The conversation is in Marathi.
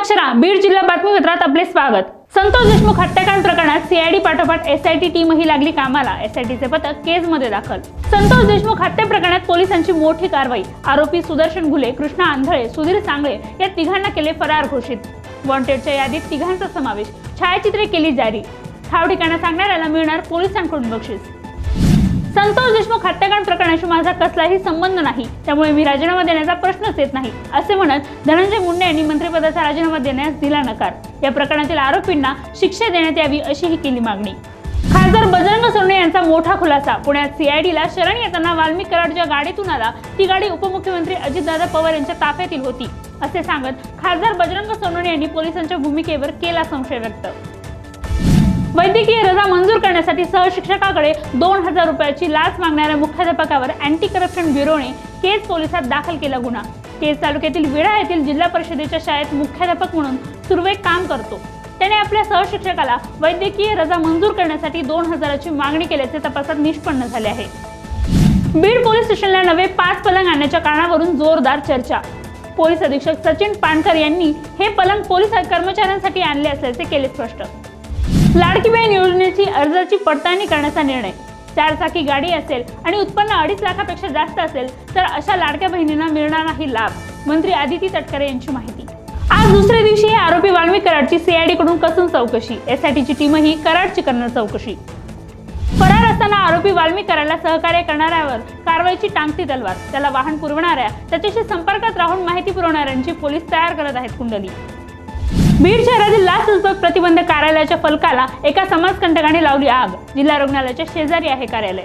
अक्षरा बीड जिल्हा बातमीपत्रात आपले स्वागत. संतोष देशमुख हत्याकांड प्रकरणात सीआयडी पाठोपाठ एसआयटी टीमही लागली कामाला. एसआयटीचे पथक केजमध्ये दाखल. संतोष देशमुख हत्या प्रकरणात पोलिसांची मोठी कारवाई. आरोपी सुदर्शन घुले कृष्णा आंधळे सुधीर सांगळे या तिघांना केले फरार घोषित. वॉन्टेडच्या यादीत तिघांचा समावेश. छायाचित्रे केली जारी. ठाव ठिकाणा सांगणाऱ्याला मिळणार पोलिसांकडून बक्षीस. संतोष देशमुख हत्याकांड प्रकरणाशी माझा कसलाही संबंध नाही. त्यामुळे मी राजीनामा देण्याचा प्रश्नच येत नाही असे म्हणत धनंजय मुंडे यांनी मंत्रिपदाचा राजीनामा देण्यास दिला नकार. या प्रकरणातील आरोपींना शिक्षा देण्यात यावी अशीही केली मागणी. खासदार बजरंग सोने यांचा मोठा खुलासा. पुण्यात सीआयडीला शरण येताना वाल्मिक कराडच्या गाडीतून आला ती गाडी उपमुख्यमंत्री अजितदादा पवार यांच्या ताफ्यातील होती असे सांगत खासदार बजरंग सोनवणे यांनी पोलिसांच्या भूमिकेवर केला संशय व्यक्त. वैद्यकीय रजा मंजूर करण्यासाठी सहशिक्षकाकडे दोन हजार रुपयाची लाच मागणाऱ्या मुख्याध्यापकावर अँटी करप्शन ब्युरोने केज पोलिसात दाखल केला गुन्हा. केज तालुक्यातील विडा येथील जिल्हा परिषदेच्या शाळेत मुख्याध्यापक म्हणून सुरवेक काम करतो. त्याने आपल्या सहशिक्षकाला वैद्यकीय रजा मंजूर करण्यासाठी दोन हजाराची मागणी केल्याचे तपासात निष्पन्न झाले आहे. बीड पोलीस स्टेशनला नवे पाच पलंग आणण्याच्या कारणावरून जोरदार चर्चा. पोलीस अधीक्षक सचिन पाणकर यांनी हे पलंग पोलीस कर्मचाऱ्यांसाठी आणले असल्याचे केले स्पष्ट. लाडकी बहीण योजनेची अर्जाची पडताळणी करण्याचा निर्णय. चार चाकी गाडी असेल आणि उत्पन्न अडीच लाखापेक्षा जास्त असेल तर अशा लाडक्या बहिणींना मिळणार नाही लाभ मंत्री आदिती तटकरे यांची माहिती. आज दुसऱ्या दिवशी आरोपी वाल्मिक कराडची सीआयडी कडून कसून चौकशी एसआयटीची टीमही कराडची करणार चौकशी. फरार असताना आरोपी वाल्मी करायला सहकार्य करणाऱ्यावर कारवाईची टांगती तलवार त्याला वाहन पुरवणाऱ्या त्याच्याशी संपर्कात राहून माहिती पुरवणाऱ्यांची पोलीस तयार करत आहेत कुंडली. बीड शहरातील लाचलुचपत प्रतिबंध कार्यालयाच्या फलकाला एका समाजकंटकाने लावली आग. जिल्हा रुग्णालयाच्या शेजारी आहे कार्यालय.